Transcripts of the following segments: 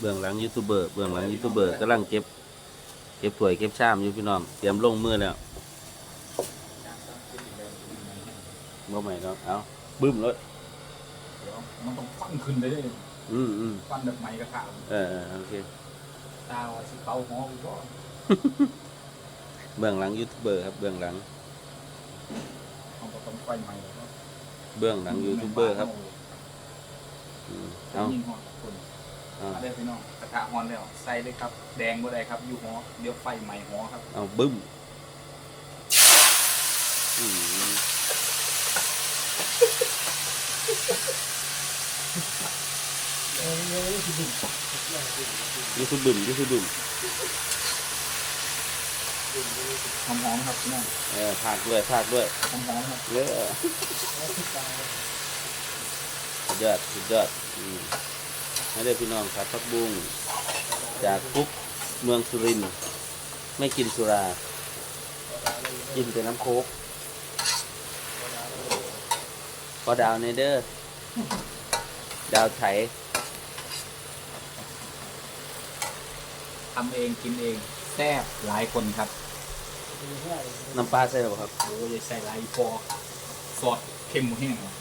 เบื้องหลังยูทูบเบอร์เบื้องหลังยูทูบเบอร์กำลังเก็บ เก็บถ้วยเก็บชามอยู่พี่น้องเตรียมลงมือแล้วบ่ใหม่แล้วเอาบึ้มเลยเดี๋ยวมันต้องฟันขึ้นไปเลยอืมอืมฟันแบบไม้กระทะเออเออโอเคตาว่าสิเป่าหอกูก็เบื้องหลังยูทูบเบอร์ครับเบื้องหลังเอาก็ต้องไฟใหม่แล้วก็เบื้องหลังยูทูบเบอร์ครับอืมเอาเอา ยิงหอดคนเอามาได้พี่น้องกระทะฮอนแล้วใส่เลยครับ แดงบ่ได้ครับอยู่หอเดี๋ยวไฟใหม่หอครับเอาบึ้มอืมยูทูบบึ้มยูทูบบึ้มหอมๆครับพี่น้องเออพากด้วยพากด้วยหอมๆครับเยอะสุดยอดสุดยอดอืม ให้ได้พี่น้องครับพักบุ้งจากคุกเมืองสุรินทร์ไม่กินสุรา กินแต่น้ำโค้กพอดาวในเด้อดาวไถทำเองกินเองแซ่บหลายคนครับน้ำปลาใส่หรือเปล่าครับโอ้ยใส่หลายพอซอสเค็มแห้งครับ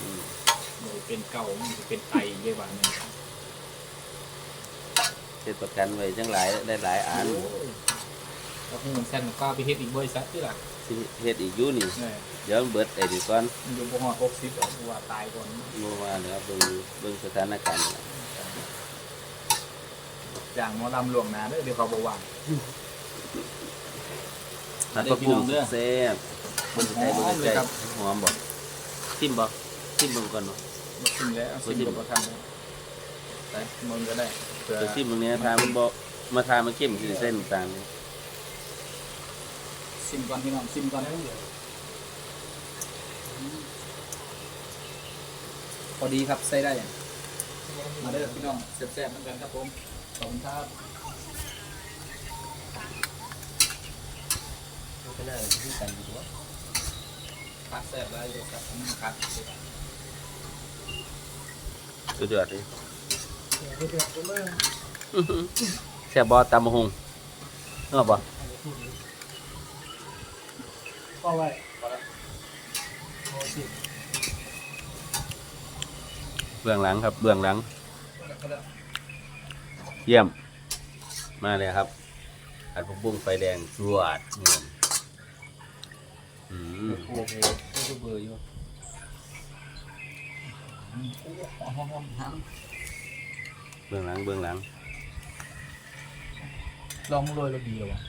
อืม โดย เป็นเก่ามันจะเป็นไตเรียกว่าเนี่ยเฮ็ดประกันไว้จังหลายได้หลายอันก็คงมันแซ่บกว่าไปเฮ็ดอีกบริษัทที่ล่ะสิเฮ็ดอีกอยู่นี่เนี่ยเดี๋ยวเบิดไอ้ดีก่อนมันอยู่บ่ฮอด60อะว่าตายก่อนเมื่อวานนะครับเบิ่งเบิ่งสถานการณ์ อย่างหมอลำหลวงหนาเด้อเดี๋ยวเขาบ่ว่าง ผัดผักบุ้งเด้อแซ่บเบิ่งใกล้เบิ่งหอมเลใกล้ยครับหอมบ่ชิมบ่ชิมเบิ่งก่อนเนาะบ่ชิมแล้วเอาชิมบ่ทันเลยไปมึงก็ได้เผื่อเดี๋ยวชิมตรงนี้ทามันบ่มาทามันเข้มสิเส้นต่างๆชิมก่อนพี่น้องชิมก่อนพอดีครับใส่ได้อะมาเด้อพี่น้องแซ่บๆเหมือนกันครับผมขอบคุณครับก็น่าจะที่กันอยู่ว่าคัดแซ่บได้เลยครับอืมคัด สุดยอดเลยแซ่บบ่ตำบักหุ่งเนาะบ่ก็ไว้เบื้องหลังครับเบื้องหลัง เยี่ยม มาเลยครับผัดผักบุ้งไฟแดงจวดเงินอืมโอ้โหก็ เบื่ออยู่หอมๆทั้งเบื้องหลังเบื้องหลัง ลองโรยเราดีเหรอวะ